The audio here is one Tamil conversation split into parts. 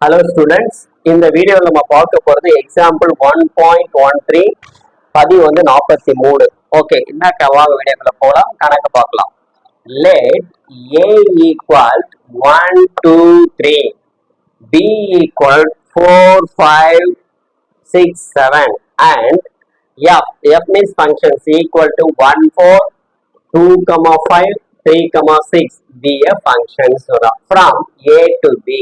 ஹலோ ஸ்டூடெண்ட்ஸ் இந்த வீடியோவில் நம்ம பார்க்க போகிறது example one point one three பதிவு வந்து நாற்பத்தி மூணு. ஓகே என்ன வாங்க வீடியோக்குள்ள போகலாம் கணக்கு பார்க்கலாம். Let A equal one two three B equal four five six seven and F F means functions equal to one four two comma five three comma six be a functions from A to B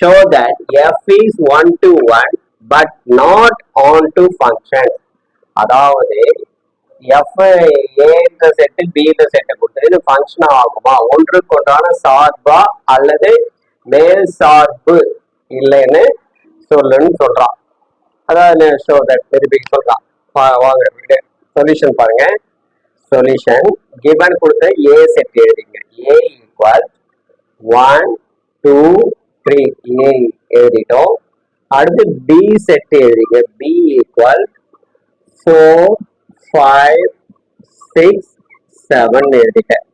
show that f is 1 to 1 but not on to function. அதாவது f a இந்த செட்டு b இந்த செட் கொடுத்து இது ஃபங்க்ஷன் ஆகுமா? ஒன்றுக்கு ஒன்றான சார்பா அல்லது மேல் சார்பு இல்லைன்னு சொல்லுன்னு சொல்றான். அதாவது ஷோ தட் திருப்பி சொல்றான். வா- வாங்க சொல்யூஷன் பாருங்க. சொல்யூஷன் கிவன் கொடுத்த ஏ செட் எழுதிங்க. A equal one two three A எழுதிட்டோம் அடுத்து பி செட் எழுதிங்க B equal four five six seven எழுதிட்டேன்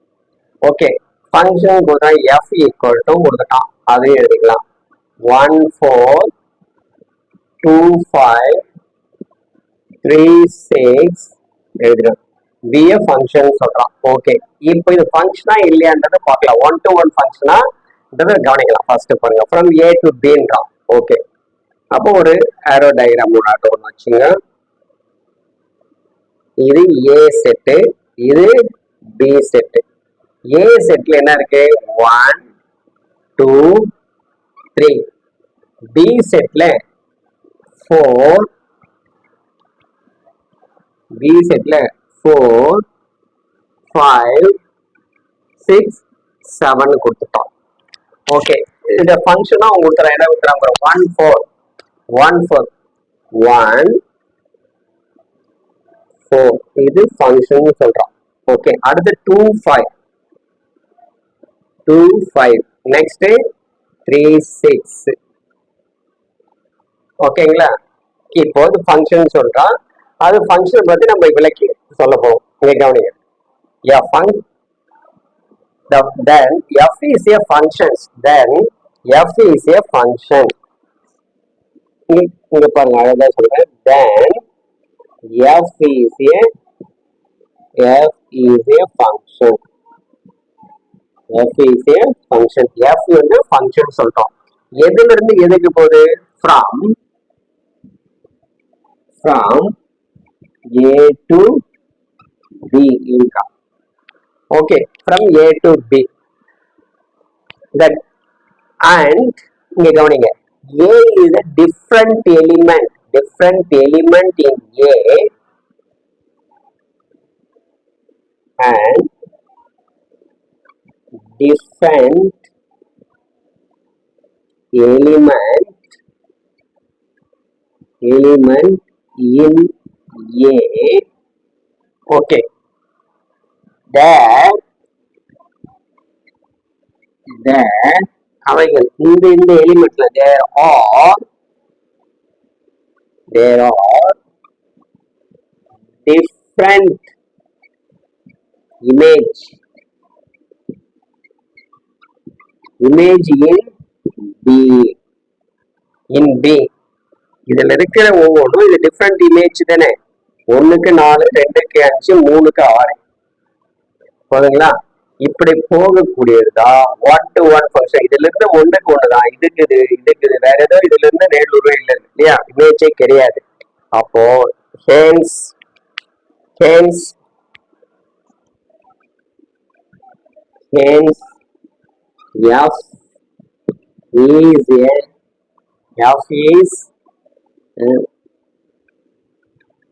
ஓகே ஃபங்க்ஷன் கொடுத்தா எஃப் ஈக்குவல் டு கொடுத்துட்டான் அதையும் எழுதிக்கலாம். One four two five three six எழுதிடும் விஏ ஃபங்க்ஷன் சொல்றான் ஓகே இப்போ இது ஃபங்க்ஷனா இல்லையான்றதை பார்க்கலாம். ஒன் டு ஒன் ஃபங்க்ஷனா கவனிக்கலாம் ஃபர்ஸ்ட் பாருங்க ஃப்ரம் ஏ டு பின்றான் ஓகே அப்போ ஒரு ஆரோ டயக்ராம் ஒன்று ஒன்று வச்சுங்க. இது ஏ செட்டு இது பி செட்டு ஏ செட்டில் என்ன இருக்கு? ஒன் டூ த்ரீ பி செட்ல ஃபோர் பி செட்டில் ஃபோர் ஃபைவ் சிக்ஸ் செவன் கொடுத்துட்டோம். ஓகே இந்த ஃபங்க்ஷனா உங்களுக்கு தர என்ன கொடுக்குறாங்க one four one four one four இது ஃபங்க்ஷன் சொல்றோம். ஓகே அடுத்து two five two five next three six ஓகேங்களா இப்போ இது ஃபங்க்ஷன் சொல்றான் அது ஃபங்க்ஷன் பத்தி நம்ம விளக்கி சொல்ல போறோம். இங்க கவனிங்க. A funk the, then f is a function then f is a function இங்க இங்க பாருங்க அழகா சொல்றேன் then f is a f is a function f is a function f வந்து function சொல்றோம் எதுல இருந்து எதுக்கு போகுது from from a to b இருக்கா okay from a to b that and இங்க கவனிங்க a is a different element different element in a and different element element in a okay That that அவைகள் இந்த இந்த எலிமெண்ட்ல there are there are different image image in B in B இதுல இருக்கிற ஒவ்வொன்றும் இது டிஃப்ரெண்ட் இமேஜ் தானே. ஒண்ணுக்கு நாலு ரெண்டுக்கு அஞ்சு மூணுக்கு ஆறு. போதுங்களா இப்படி போகக்கூடியதுதான். ஒன் டு ஒன் ஃபங்க்ஷன் இதுல இருந்து ஒண்ணுக்கு ஒண்ணுதான் இதுக்கு இது இதுக்கு இது. வேற ஏதோ இதுல இருந்து நேர்ல இல்ல இல்லையா? இமேஜே கிடையாது. அப்போ hence hence hence F is a F is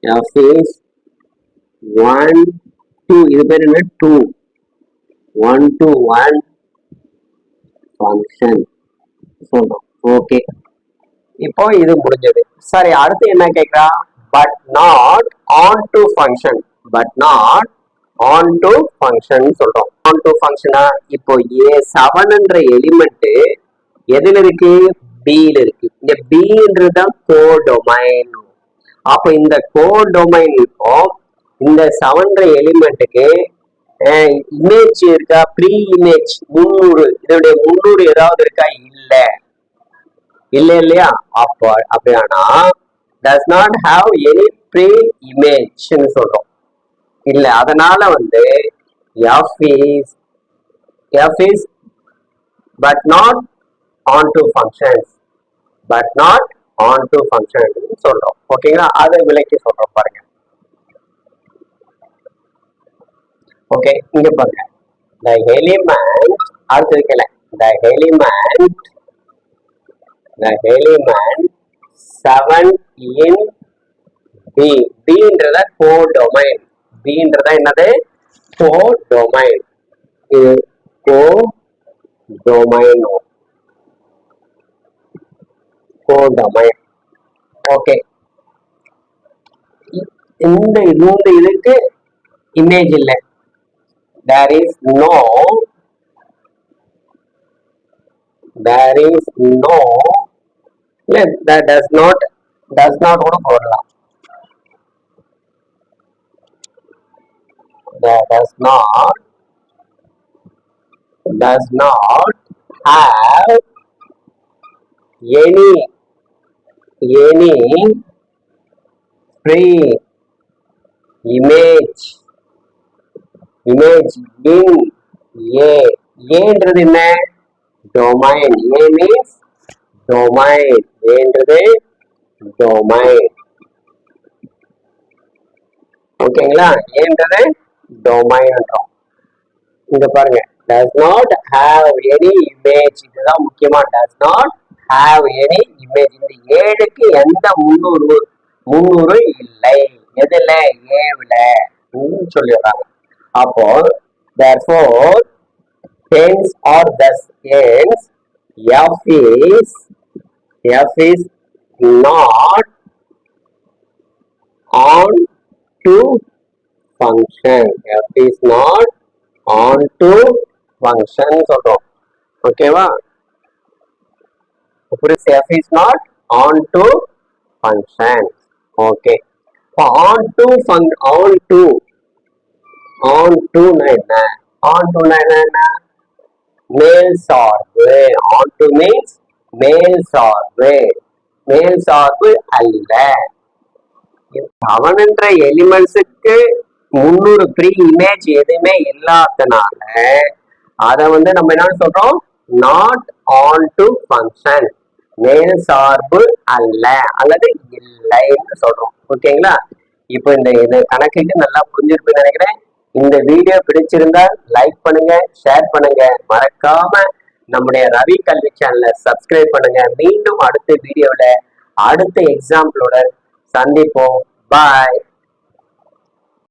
F is one to இது பேர் என்ன? To one to one function சொல்றோம். ஓகே இப்போ இது முடிஞ்சது. சரி அடுத்து என்ன கேக்குறா but not onto function but not onto function சொல்றோம். ஆன் டு ஃபங்க்ஷனா இப்போ ஏ செவன்ன்ற எலிமெண்ட் எதுல இருக்கு? பில இருக்கு. இந்த பின்றது தான் கோ டொமைன் அப்போ இந்த கோ டொமைன் இப்போ இந்த செவன்ற எலிமெண்ட்டுக்கு இமேஜ் இருக்கா? ப்ரீ இமேஜ் முன்னூறு இதனுடைய முன்னூறு ஏதாவது இருக்கா? இல்ல. இல்ல இல்லையா? அப்போ அப்படியானா டஸ் நாட் ஹாவ் எனி ப்ரீ இமேஜ்னு சொல்றோம். இல்ல அதனால வந்து F is F is but not onto functions but not onto function சொல்றோம் ஓகேங்களா அதை விலைக்கு சொல்றோம் பாருங்க. ஓகே இங்க பாருங்க. த எலிமெண்ட் அடுத்து கேள the element the element seven in B பின்றத codomain பின்றத என்னது? கோ டொமைன் இது codomain codomain okay இந்த இந்த இதுக்கு இமேஜ் இல்லை. there is no there is no இல்ல that does not does not கூட போடலாம் that does not does not have any any free image image in A ஏன்றது என்ன? டொமைன் ஏ மீன்ஸ் டொமைன் ஏன்றது டொமைன் ஓகேங்களா ஏன்றது டொமைன்றோம் இங்க பாருங்க. Does not have any image இதுதான் முக்கியமா. Does not have any image இந்த ஏழுக்கு எந்த முன்னூறு முன்னூறு இல்லை. எதுல? ஏவுல சொல்லிடுறாங்க. அப்போ therefore hence or thus hence f is f is not on to function f is not on to function சொல்றோம் ஓகேவா புரியுது f is not on to function okay on to fun on to ஆன் டூனா என்ன ஆன் டூனா என்ன மேல் சார்பு ஆன் டு மீன்ஸ் மேல் சார்பு மேல் சார்பு அல்ல. அவன் என்ற எலிமெண்ட்ஸுக்கு முன்னூறு ப்ரீ இமேஜ் எதுவுமே இல்லாதனால அதை வந்து நம்ம என்ன சொல்றோம்? நாட் ஆன் டு ஃபங்க்ஷன் மேல் சார்பு அல்ல. அல்லது இல்லைன்னு சொல்றோம். ஓகேங்களா இப்போ இந்த இந்த கணக்குக்கு நல்லா புரிஞ்சிருக்குன்னு நினைக்கிறேன். இந்த வீடியோ பிடிச்சிருந்தா லைக் பண்ணுங்க ஷேர் பண்ணுங்க. மறக்காம நம்முடைய ரவி கல்வி சேனலை சப்ஸ்கிரைப் பண்ணுங்க. மீண்டும் அடுத்த வீடியோல அடுத்த எக்ஸாம்பிளோட சந்திப்போம். பாய்